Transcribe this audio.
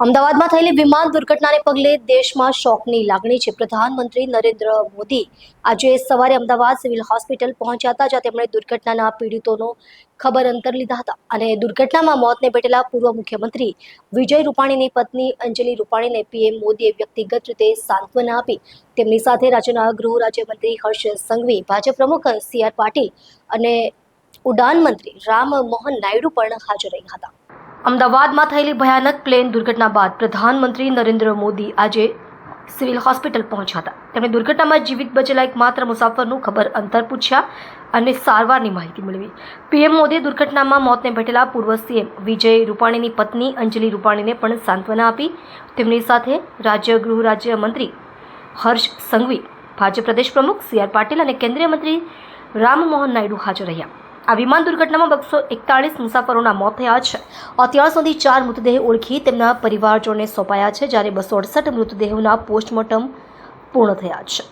અમદાવાદમાં થયેલી વિમાન દુર્ઘટનાને પગલે દેશમાં શોકની લાગણી છે. પ્રધાનમંત્રી નરેન્દ્ર મોદી આજે સવારે અમદાવાદ સિવિલ હોસ્પિટલ પહોંચ્યા હતા, જ્યાં તેમણે દુર્ઘટનાના પીડિતોનો ખબર અંતર લીધા હતા અને દુર્ઘટનામાં મોતને ભેટેલા પૂર્વ મુખ્યમંત્રી વિજય રૂપાણીની પત્ની અંજલિ રૂપાણીને પીએમ મોદીએ વ્યક્તિગત રીતે સાંત્વના આપી. તેમની સાથે રાજ્યના ગૃહ રાજ્યમંત્રી હર્ષ સંઘવી, ભાજપ પ્રમુખ સી આર પાટીલ અને ઉડાન મંત્રી રામ મોહન નાયડુ પણ હાજર રહ્યા હતા. અમદાવાદમાં થયેલી ભયાનક પ્લેન દુર્ઘટના બાદ પ્રધાનમંત્રી નરેન્દ્ર મોદી આજે સિવિલ હોસ્પિટલ પહોંચ્યા હતા. તેમણે દુર્ઘટનામાં જીવિત બચેલા એકમાત્ર મુસાફરનું ખબર અંતર પૂછ્યા અને સારવારની માહિતી મેળવી. પીએમ મોદીએ દુર્ઘટનામાં મોતને ભેટેલા પૂર્વ સીએમ વિજય રૂપાણીની પત્ની અંજલિ રૂપાણીને પણ સાંત્વના આપી. તેમની સાથે રાજ્ય ગૃહ રાજ્ય મંત્રી હર્ષ સંઘવી, ભાજપ પ્રદેશ પ્રમુખ સી આર પાટીલ અને કેન્દ્રીય મંત્રી રામમોહન નાયડુ હાજર રહ્યા. આ વિમાન દુર્ઘટનામાં બસો એકતાળીસ મુસાફરોના મોત થયા છે. અત્યાર સુધી ચાર મૃતદેહ ઓળખી તેમના પરિવારજોને સોંપાયા છે, જ્યારે બસો અડસઠ મૃતદેહોના પોસ્ટમોર્ટમ પૂર્ણ થયા છે.